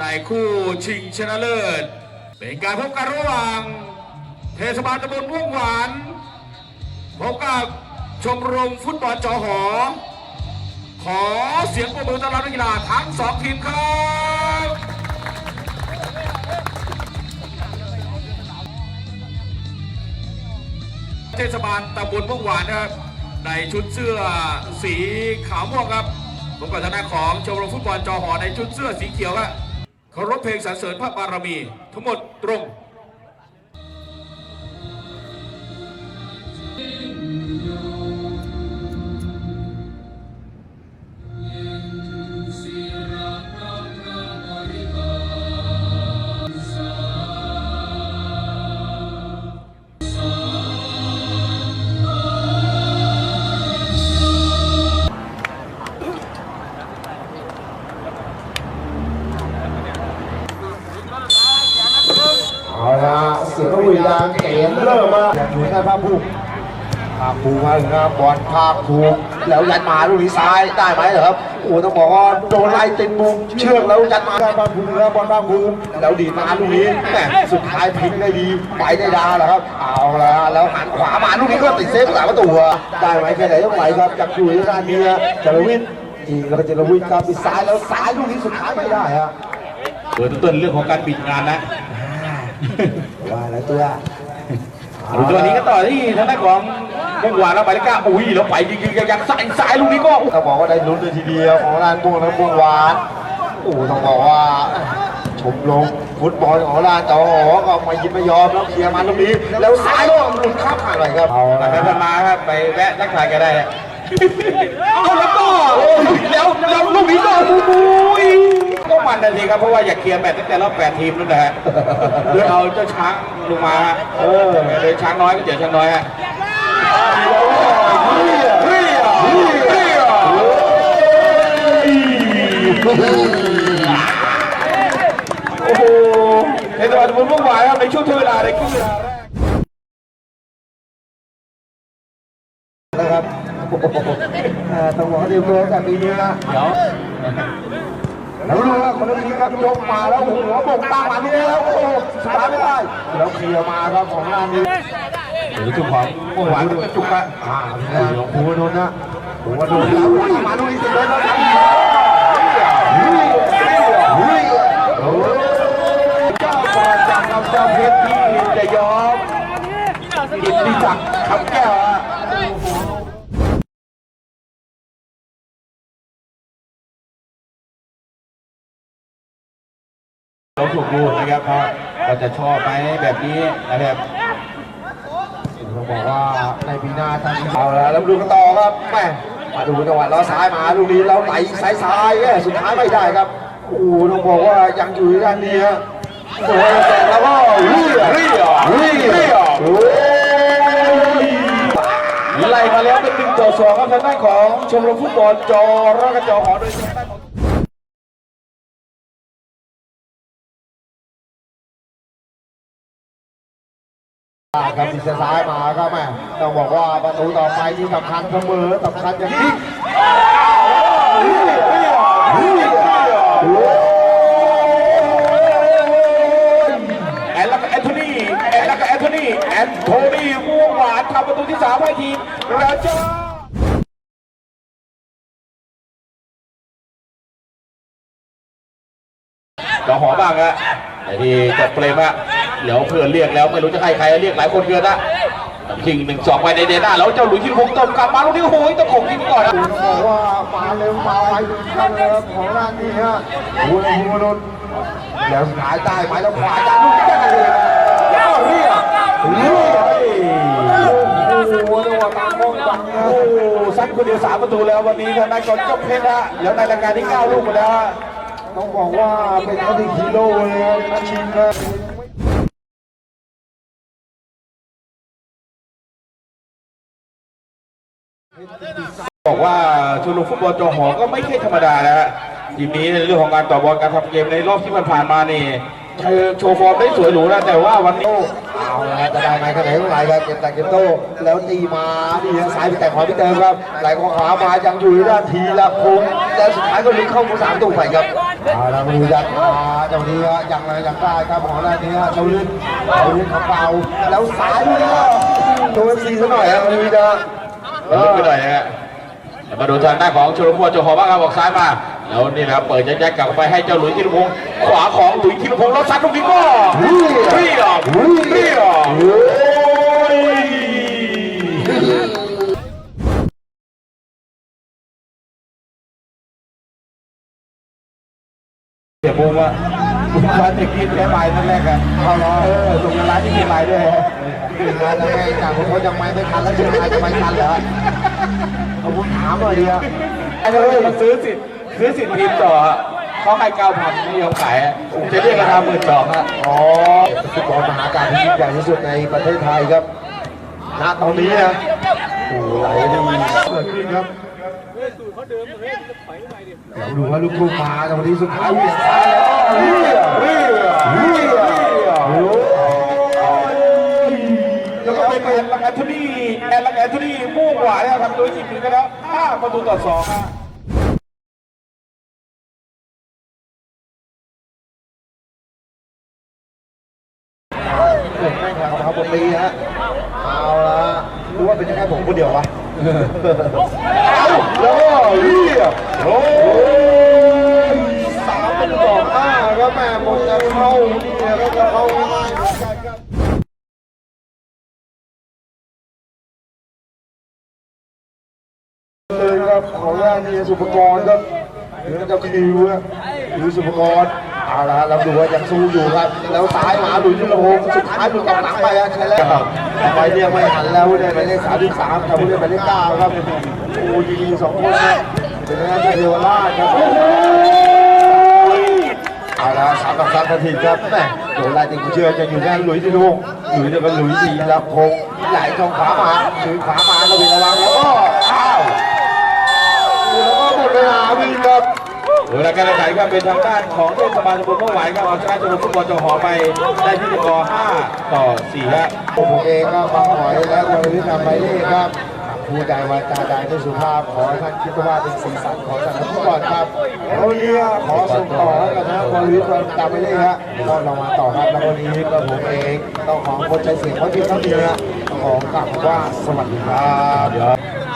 ในคู่ชิงชนะเลิศ เป็นการพบกันระหว่าง เทศบาลตำบลม่วงหวานพบกับชมรมฟุตบอลจอหอ ขอเสียงปรบมือต้อนรับนักกีฬาทั้งสองทีมครับเทศบาลตำบลม่วงหวานนะครับในชุดเสื้อสีขาวม่วงครับผมกับทางด้านของชมรมฟุตบอลจอหอในชุดเสื้อสีเขียวครับ เคารพเพลงสรรเสริญพระบารมี ทั้งหมดตรง ละเสียงวิญญาณเกมเริ่มมาอย่างอยู่ในภาคภูมิภาคภูมิมาถึงครับบอลภาคภูมิแล้วยัดมาลูกนี้ซ้ายได้ไหมเหรอครับโอ้ต้องบอกว่าโดนไล่ติดมุมเชือกแล้วยัดมาได้ภาคภูมิครับบอลภาคภูมิแล้วดีดมาลูกนี้แหมสุดท้ายพลิงได้ดีไปได้ดาแล้วครับเอาละแล้วหันขวามาลูกนี้ก็ติดเซฟสามประตูอะได้ไหมแค่ไหนต้องไหวครับจากอยู่ในด้านนี้ฮะจารวิทย์อีกแล้วก็จารวิทย์ครับปิดซ้ายแล้วซ้ายลูกนี้สุดท้ายไม่ได้ฮะเปิดต้นเรื่องของการปิดงานนะ ว่าแล้วตัวดูตัวนี้ก็ต่อที่ทางด้านของม่วงหวานแล้วไปแล้วก้าอุ้ยแล้วไปยิงๆยังซ้ายซ้ายลูกนี้ก็ต้องบอกว่าได้ลุ้นเลยทีเดียวของร้านม่วงและม่วงหวานโอ้ต้องบอกว่าชมรมฟุตบอลของร้านต่อหอก็ม่ยินไม่ยอมแล้วเคลียร์มาตรงนี้ แล้วซ้ายก็หลุดข้ามไปครับเอาหลัละครับนั้นมาครับไปแวะทักทายแกได้เอาแล้วก็แล้วแล้วลูกนี้ก็อุ้ย ก็มันนาทีครับเพราะว่าอยากเคลียร์แมตช์ตั้งแต่รอบแปดทีมนั่นแหละโดยเอาเจ้าช้างลงมาฮะเออโดยช้างน้อยก็เจอช้างน้อยฮะเฮ้ยเฮ้ยเฮ้ยโอ้โหเทศบาลตำบลม่วงหวานครับในช่วงทดเวลาในครึ่งเวลาแรกนะครับอ่าต้องบอกว่าเดียวกันแต่ปีนี้นะเดี๋ยว แล้วดูนะคนนี้ครับยกมาแล้วหัวบกตามมานี่แล้วโอ้โหสุดท้าไม่ได้แล้วเคลียร์มาครับของร้านนี้เดี๋ยวจุกของม่วงหวานจุกละอ่าหลวงปู่นนท์นะปู่นนแล้ววิ่งมาลุยสิเลยนะครับเฮ้ยเจ้าก่อนจำเพชรที่จะยอมกิตติศักคำแก้วฮะ เราถูกดูนะครับเขาเราจะชอบไหมแบบนี้นะครับต้องบอกว่าในปีหน้าท่านเอาละแล้วดูกันต่อครับแม่มาดูจังหวะล้อซ้ายมาลูกนี้แล้วไหลซ้ายซ้ายแม่สุดท้ายไม่ได้ครับโอ้โหต้องบอกว่ายังอยู่ในด้านนี้ฮะโอ้ยแต่แล้วก็เรียเรียเรียเรียโอ้ยไล่มาแล้วเป็นหนึ่งต่อสองครับทางด้านของชมรมฟุตบอลจอรักจอหอโดยทางด้านของ ครับทีซ้ายมาครับแม่ต้องบอกว่าประตูต่อไปที่สำคัญเสมอสำคัญอย่างยิ่งแอนแล้วก็แอนโทนีแอนแล้วก็แอนโทนีแอนโทนีม่วงหวานทำประตูที่สามให้ทีมแล้วจ้าเราหอบ้างฮะไอ้ที่จบเปรมอะ เดี๋ยวเพื่อนเรียกแล้วไม่รู้จะให้ใครเรียกหลายคนเกินนะยิงหนึ่งสองไปในเดน่าแล้วเจ้าหลุยส์ที่คงตบกลับมาลูกนี้โอ้ยต้องขงยิงก่อนนะต้องบอกว่ามาเร็วมาไวเหมือนกันเลยครับของร้านนี้ฮะวหัวนนท์แล้วสุดท้ายได้ไหมแล้วขวาจากลูกนี้ได้เลยเรียเรียโอ้โหเรียกว่าตามมองจังนะโอ้ซัดคนเดียวสามประตูแล้ววันนี้ทางด้านกอนจบเพชรฮะแล้วในรายการที่เก้าลูกหมดแล้วฮะต้องบอกว่าเป็นอดีตฮีโร่เลยนักชิงครั บอกว่าชมรมฟุตบอลจอหอก็ไม่ใช่ธรรมดานะฮะทีมนี้ในเรื่องของการต่อบอลการทำเกมในรอบที่มันผ่านมานี่เธอโชว์ฟอร์มได้สวยหรูนะแต่ว่าวันนี้เอาละจะได้ไหมคะแนนเท่าไหร่ครับเก็บแต่เก็บโต้แล้วตีมาดีทางซ้ายไปแต่ขอพี่เติมครับไหลของขวามายังอยู่นด้านทีละคงแล้วสุดท้ายก็ลุ้นเข้ามุมสามตู้ไปครับเอาละมือยัดมาเจ้านี้ยังไงยังได้ครับของด้านนี้ฮะเจ้าลิ้นเจ้าลิ้นของเปล่าแล้วสายด้วยนะโดนซีซะหน่อยครับมือจะ เออไปหน่อยนะฮะมาดูทางด้านของชลพัวโจหอบ้างครับออกซ้ายมา แล้วนี่นะครับเปิดแจ๊กๆกลับไปให้เจ้าหลุยส์ธีรพงศ์ขวาของหลุยส์ธีรพงศ์แล้วซัดลูกนี้ก็เรียบเรียบโอ้ยเดี๋ยวบูมว่า บูมว่าจะกินแค่ใบนั่นแรกอะเอาล้อเออตรงร้านที่กินใบด้วยฮะงานแล้วไงจากผมเขายังไม่ไม่ทันแล้วเชียงรายจะไม่ทันเหรอเอาผมถามหน่อยดีอะไอ้เรื่องมันซื้อสิทธิ์ซื้อสิทธิ์ทีมต่อฮะเขาให้เก้าพันไม่ยอมขายฮะจะเรียกราคาหมื่นสองฮะอ๋อฟุตบอลมหาการที่ยิ่งใหญ่ที่สุดในประเทศไทยครับณตอนนี้นะโอ้โหไหลดีเกิดขึ้นครับ เดี๋ยวดูว่าลูกทุ่งมาแต่วันนี้สุดท้ายเหวี่ยงซ้ายแล้วเฮียเฮียเฮียโอ้ยแล้วก็เป็นแอลังแอนโทนีแอนลังแอนโทนีมุ่งหวานแล้วทำโดยจิมมี่ก็แล้วห้าประตูต่อสองฮะเล่นแม่งครับครับบนตีฮะเอาละรู้ว่าเป็นแค่ผมคนเดียววะ แล้วก็เฮียโอ้ยสามเป็นดอกห้าครับแม่หมดจะเข้าเนี่ยก็จะเข้าง่ายเหมือนกันครับเลยครับของแรกนี่สุภกรครับหรือจะคิวอะหรือสุภกร เอาละเราดูว่ายังสู้อยู่ครับ แล้วซ้ายมาดุยยุทธพงศ์สุดท้ายดูกองหลังไปใช่แล้วไปเนี่ยไม่หันแล้วเนี่ยไปเลขสามสิบสามทำเรื่ไปเลขเก้าครับโอ้ยิงสองคนเนี่ยเป็นงานเทวราชครับเอาละสามต่อสามนาทีครับแม่โดนไล่ติงเชื่อจะอยู่แน่หลุยที่ลุงหลุยส์จะเป็นหลุยส์ดีละพงศ์ไหลช่องขวามาถือขวามาระเบิดระวังแล้วก็อ้าวแล้วก็หมดเวลาวิ่งครับ เวลาการแข่งขันก็เป็นทางด้านของเทศบาลตำบลเมื่อไหวก็เอาชนะจังหวัดฟุตบอลจหอไปได้ที่สกอร์5ต่อ4ฮะผมเองก็บางหอยและวรวิทย์นำไปเล่ครับผู้ใดวาจาใดไม่สุภาพขอท่านคิดว่าเป็นสีสันของสนามฟุตบอลครับแล้ววันนี้ขอส่งต่อให้กับท่านวรวิทย์นำไปเล่ฮะก็เรามาต่อครับแล้ววันนี้ก็ผมเองต้องขอคนใจเสียงไว้เพียงเท่านี้ฮะต้องขอกลับว่าสวัสดีครับ